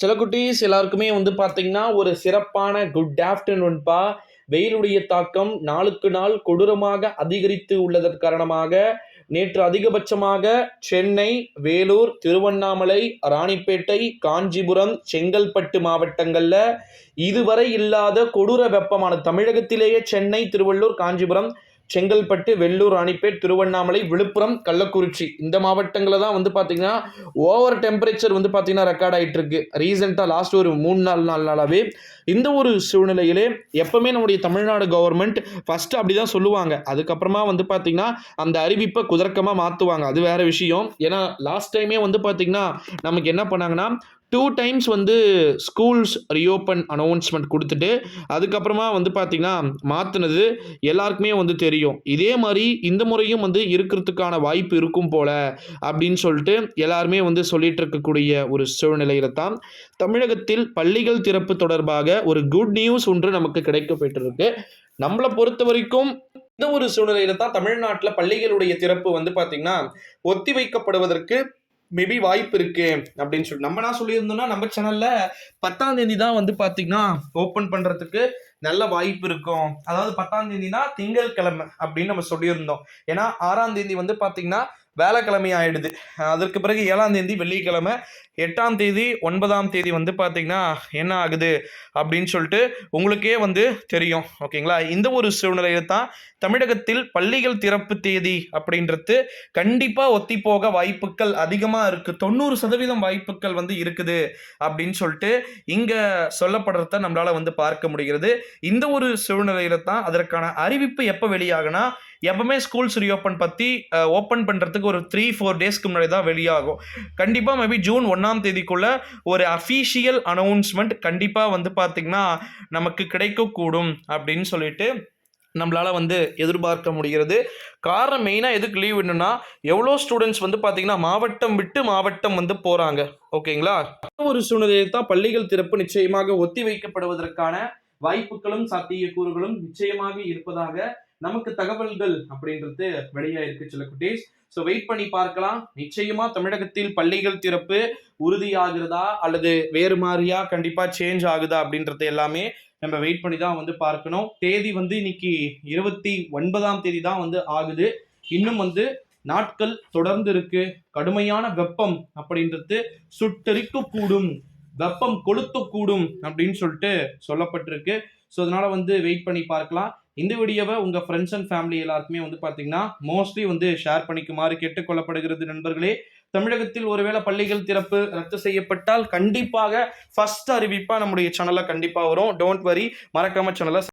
சில குட்டீஸ் எல்லாருக்குமே வந்து பார்த்தீங்கன்னா ஒரு சிறப்பான குட் ஆஃப்டர்நூன்பா வெயிலுடைய தாக்கம் நாளுக்கு நாள் கொடூரமாக அதிகரித்து உள்ளதன் காரணமாக நேற்று அதிகபட்சமாக சென்னை வேலூர் திருவண்ணாமலை ராணிப்பேட்டை காஞ்சிபுரம் செங்கல்பட்டு மாவட்டங்களில் இதுவரை இல்லாத கொடூர வெப்பமான தமிழகத்திலேயே சென்னை திருவள்ளூர் காஞ்சிபுரம் செங்கல்பட்டு வெள்ளூர் ராணிப்பேட் திருவண்ணாமலை விழுப்புரம் கள்ளக்குறிச்சி. இந்த மாவட்டங்களில் தான் வந்து பார்த்தீங்கன்னா ஓவர் டெம்பரேச்சர் வந்து பார்த்தீங்கன்னா ரெக்கார்ட் ஆகிட்டு இருக்கு ரீசெண்டாக லாஸ்ட் ஒரு மூணு நாலு நாலு நாளாகவே இந்த ஒரு சூழ்நிலையிலே எப்பவுமே நம்முடைய தமிழ்நாடு கவர்மெண்ட் ஃபர்ஸ்ட் அப்படி தான் சொல்லுவாங்க. அதுக்கப்புறமா வந்து பார்த்தீங்கன்னா அந்த அறிவிப்பை குதர்க்கமாக மாற்றுவாங்க அது வேற விஷயம். ஏன்னா லாஸ்ட் டைமே வந்து பார்த்தீங்கன்னா நமக்கு என்ன பண்ணாங்கன்னா டூ டைம்ஸ் வந்து ஸ்கூல்ஸ் ரீஓப்பன் அனௌன்ஸ்மெண்ட் கொடுத்துட்டு அதுக்கப்புறமா வந்து பார்த்திங்கன்னா மாற்றினது எல்லாருக்குமே வந்து தெரியும். இதே மாதிரி இந்த முறையும் வந்து இருக்கிறதுக்கான வாய்ப்பு இருக்கும் போல அப்படின்னு சொல்லிட்டு எல்லாருமே வந்து சொல்லிட்டு இருக்கக்கூடிய ஒரு சூழ்நிலையில தான் தமிழகத்தில் பள்ளிகள் திறப்பு தொடர்பாக ஒரு குட் நியூஸ் ஒன்று நமக்கு கிடைக்கப்பட்டிருக்கு நம்மளை பொறுத்த வரைக்கும் இந்த ஒரு சூழ்நிலையில தான் தமிழ்நாட்டில் பள்ளிகளுடைய திறப்பு வந்து பார்த்தீங்கன்னா ஒத்தி வைக்கப்படுவதற்கு மேபி வாய்ப்பு இருக்கு அப்படின்னு சொல்லி. நம்ம நான் சொல்லியிருந்தோம்னா நம்ம சேனல்ல பத்தாம் தேதி தான் வந்து பாத்தீங்கன்னா ஓப்பன் பண்றதுக்கு நல்ல வாய்ப்பு இருக்கும். அதாவது பத்தாம் தேதினா திங்கட்கிழமை அப்படின்னு நம்ம சொல்லியிருந்தோம். ஏன்னா ஆறாம் தேதி வந்து பாத்தீங்கன்னா வேலைக்கிழமை ஆயிடுது. அதற்கு பிறகு ஏழாம் தேதி வெள்ளிக்கிழமை எட்டாம் தேதி ஒன்பதாம் தேதி வந்து பார்த்தீங்கன்னா என்ன ஆகுது அப்படின்னு சொல்லிட்டு உங்களுக்கே வந்து தெரியும். ஓகேங்களா? இந்த ஒரு சூழ்நிலையில தான் தமிழகத்தில் பள்ளிகள் திறப்பு தேதி அப்படின்றது கண்டிப்பாக ஒத்தி போக வாய்ப்புகள் அதிகமாக இருக்குது தொண்ணூறு சதவீதம் வாய்ப்புகள் வந்து இருக்குது அப்படின்னு சொல்லிட்டு இங்கே சொல்லப்படுறத நம்மளால் வந்து பார்க்க முடிகிறது. இந்த ஒரு சூழ்நிலையில தான் அதற்கான அறிவிப்பு எப்போ வெளியாகுனா எப்பவுமே ஸ்கூல்ஸ் ரீஓப்பன் பற்றி ஓப்பன் பண்ணுறதுக்கு ஒரு த்ரீ ஃபோர் டேஸ்க்கு முன்னாடி தான் வெளியாகும். கண்டிப்பாக மேபி ஜூன் ஒன்றாம் தேதிக்குள்ள ஒரு அஃபீஷியல் அனௌன்ஸ்மெண்ட் கண்டிப்பாக வந்து பார்த்திங்கன்னா நமக்கு கிடைக்கக்கூடும் அப்படின்னு சொல்லிட்டு நம்மளால் வந்து எதிர்பார்க்க முடிகிறது. காரணம் மெயினாக எதுக்கு லீவ் விடணும்னா எவ்வளோ ஸ்டூடெண்ட்ஸ் வந்து பார்த்திங்கன்னா மாவட்டம் விட்டு மாவட்டம் வந்து போகிறாங்க ஓகேங்களா? ஒரு சூழ்நிலையில் தான் பள்ளிகள் திறப்பு நிச்சயமாக ஒத்தி வைக்கப்படுவதற்கான வாய்ப்புகளும் சாத்தியக்கூறுகளும் நிச்சயமாக இருப்பதாக நமக்கு தகவல்கள் அப்படின்றது வெளியாயிருக்கு சில குட்டீஸ். ஸோ வெயிட் பண்ணி பார்க்கலாம். நிச்சயமா தமிழகத்தில் பள்ளிகள் திறப்பு உறுதியாகிறதா அல்லது வேறு மாதிரியா கண்டிப்பா சேஞ்ச் ஆகுதா அப்படின்றது எல்லாமே நம்ம வெயிட் பண்ணி தான் வந்து பார்க்கணும். தேதி வந்து இன்னைக்கு இருபத்தி ஒன்பதாம் தேதி தான் வந்து ஆகுது. இன்னும் வந்து நாட்கள் தொடர்ந்து இருக்கு. கடுமையான வெப்பம் அப்படின்றது சுட்டரிக்கக்கூடும் வெப்பம் கொளுத்தக்கூடும் அப்படின்னு சொல்லிட்டு சொல்லப்பட்டிருக்கு. ஸோ அதனால வந்து வெயிட் பண்ணி பார்க்கலாம். இந்த வீடியோவை உங்கள் ஃப்ரெண்ட்ஸ் அண்ட் ஃபேமிலி எல்லாருக்குமே வந்து பார்த்தீங்கன்னா மோஸ்ட்லி வந்து ஷேர் பண்ணிக்குமாறு கேட்டுக்கொள்ளப்படுகிறது நண்பர்களே. தமிழகத்தில் ஒருவேளை பள்ளிகள் திறப்பு ரத்து செய்யப்பட்டால் கண்டிப்பாக ஃபர்ஸ்ட் அறிவிப்பாக நம்முடைய சேனலில் கண்டிப்பாக வரும். டோன்ட் வரி மறக்காம சேனலை